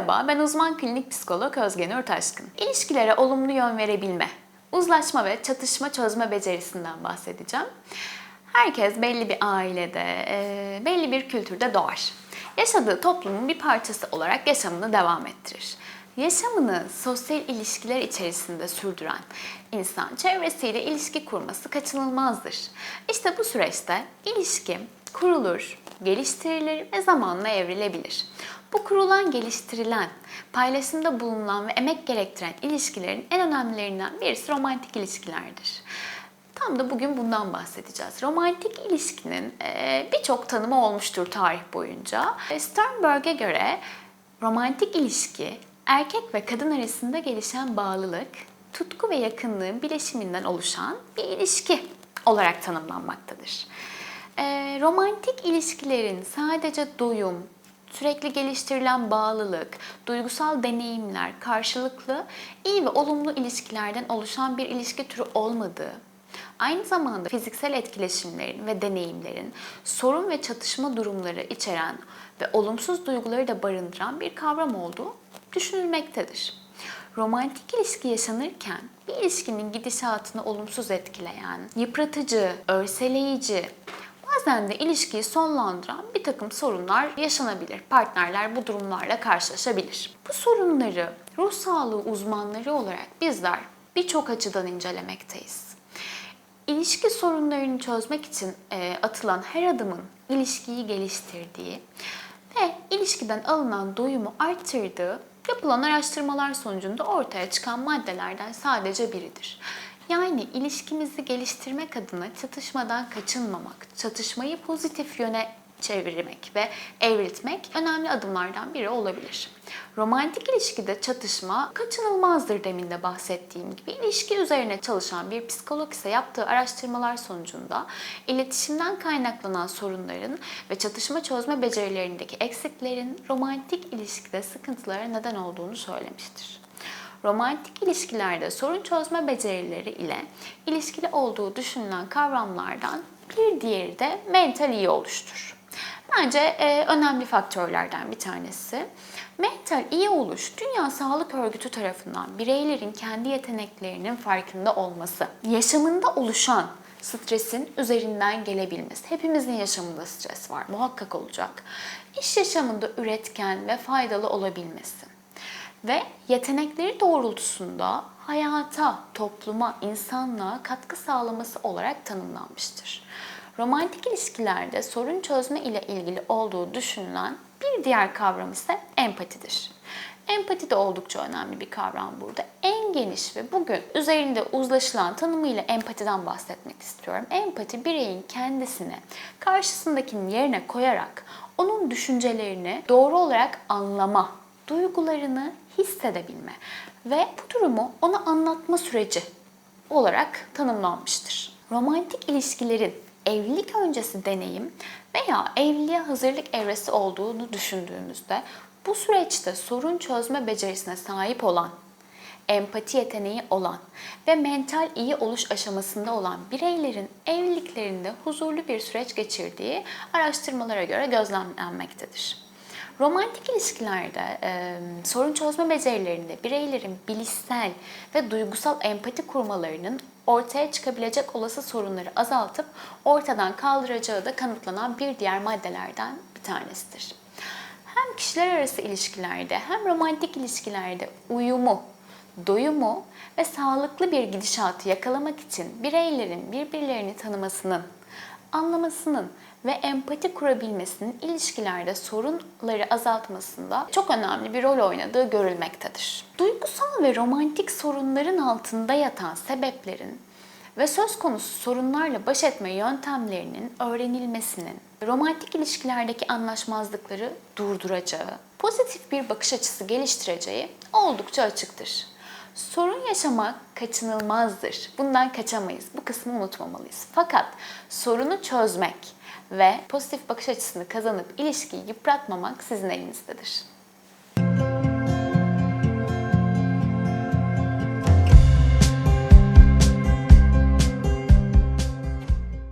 Merhaba, ben uzman klinik psikolog Özgen Örtaşkın. İlişkilere olumlu yön verebilme, uzlaşma ve çatışma çözme becerisinden bahsedeceğim. Herkes belli bir ailede, e, belli bir kültürde doğar. Yaşadığı toplumun bir parçası olarak yaşamını devam ettirir. Yaşamını sosyal ilişkiler içerisinde sürdüren insan çevresiyle ilişki kurması kaçınılmazdır. İşte bu süreçte ilişki kurulur, geliştirilir ve zamanla evrilebilir. Bu kurulan, geliştirilen, paylaşımda bulunan ve emek gerektiren ilişkilerin en önemlilerinden birisi romantik ilişkilerdir. Tam da bugün bundan bahsedeceğiz. Romantik ilişkinin birçok tanımı olmuştur tarih boyunca. Sternberg'e göre romantik ilişki erkek ve kadın arasında gelişen bağlılık, tutku ve yakınlığın bileşiminden oluşan bir ilişki olarak tanımlanmaktadır. E, romantik ilişkilerin sadece doyum, sürekli geliştirilen bağlılık, duygusal deneyimler, karşılıklı iyi ve olumlu ilişkilerden oluşan bir ilişki türü olmadığı, aynı zamanda fiziksel etkileşimlerin ve deneyimlerin sorun ve çatışma durumları içeren ve olumsuz duyguları da barındıran bir kavram olduğu düşünülmektedir. Romantik ilişki yaşanırken bir ilişkinin gidişatını olumsuz etkileyen, yıpratıcı, örseleyici, bazen de ilişkiyi sonlandıran bir takım sorunlar yaşanabilir. Partnerler bu durumlarla karşılaşabilir. Bu sorunları ruh sağlığı uzmanları olarak bizler birçok açıdan incelemekteyiz. İlişki sorunlarını çözmek için e, atılan her adımın ilişkiyi geliştirdiği ve ilişkiden alınan doyumu arttırdığı yapılan araştırmalar sonucunda ortaya çıkan maddelerden sadece biridir. Yani ilişkimizi geliştirmek adına çatışmadan kaçınmamak, çatışmayı pozitif yöne çevirmek ve evriltmek önemli adımlardan biri olabilir. Romantik ilişkide çatışma kaçınılmazdır demin de bahsettiğim gibi. İlişki üzerine çalışan bir psikolog ise yaptığı araştırmalar sonucunda iletişimden kaynaklanan sorunların ve çatışma çözme becerilerindeki eksiklerin romantik ilişkide sıkıntılara neden olduğunu söylemiştir. Romantik ilişkilerde sorun çözme becerileri ile ilişkili olduğu düşünülen kavramlardan bir diğeri de mental iyi oluştur. Bence e, önemli faktörlerden bir tanesi. Mental iyi oluş, Dünya Sağlık Örgütü tarafından bireylerin kendi yeteneklerinin farkında olması, yaşamında oluşan stresin üzerinden gelebilmesi. Hepimizin yaşamında stres var, muhakkak olacak. İş yaşamında üretken ve faydalı olabilmesi ve yetenekleri doğrultusunda hayata, topluma, insanlığa katkı sağlaması olarak tanımlanmıştır. Romantik ilişkilerde sorun çözme ile ilgili olduğu düşünülen bir diğer kavram ise empatidir. Empati de oldukça önemli bir kavram burada. En geniş ve bugün üzerinde uzlaşılan tanımıyla empatiden bahsetmek istiyorum. Empati bireyin kendisini karşısındakinin yerine koyarak onun düşüncelerini doğru olarak anlama, duygularını hissedebilme ve bu durumu ona anlatma süreci olarak tanımlanmıştır. Romantik ilişkilerin evlilik öncesi deneyim veya evliliğe hazırlık evresi olduğunu düşündüğümüzde bu süreçte sorun çözme becerisine sahip olan, empati yeteneği olan ve mental iyi oluş aşamasında olan bireylerin evliliklerinde huzurlu bir süreç geçirdiği araştırmalara göre gözlemlenmektedir. Romantik ilişkilerde e, sorun çözme becerilerinde bireylerin bilişsel ve duygusal empati kurmalarının ortaya çıkabilecek olası sorunları azaltıp ortadan kaldıracağı da kanıtlanan bir diğer maddelerden bir tanesidir. Hem kişiler arası ilişkilerde hem romantik ilişkilerde uyumu, doyumu ve sağlıklı bir gidişatı yakalamak için bireylerin birbirlerini tanımasının, anlamasının ve empati kurabilmesinin ilişkilerde sorunları azaltmasında çok önemli bir rol oynadığı görülmektedir. Duygusal ve romantik sorunların altında yatan sebeplerin ve söz konusu sorunlarla baş etme yöntemlerinin öğrenilmesinin romantik ilişkilerdeki anlaşmazlıkları durduracağı, pozitif bir bakış açısı geliştireceği oldukça açıktır. Sorun yaşamak kaçınılmazdır. Bundan kaçamayız. Bu kısmı unutmamalıyız. Fakat sorunu çözmek ve pozitif bakış açısını kazanıp ilişkiyi yıpratmamak sizin elinizdedir.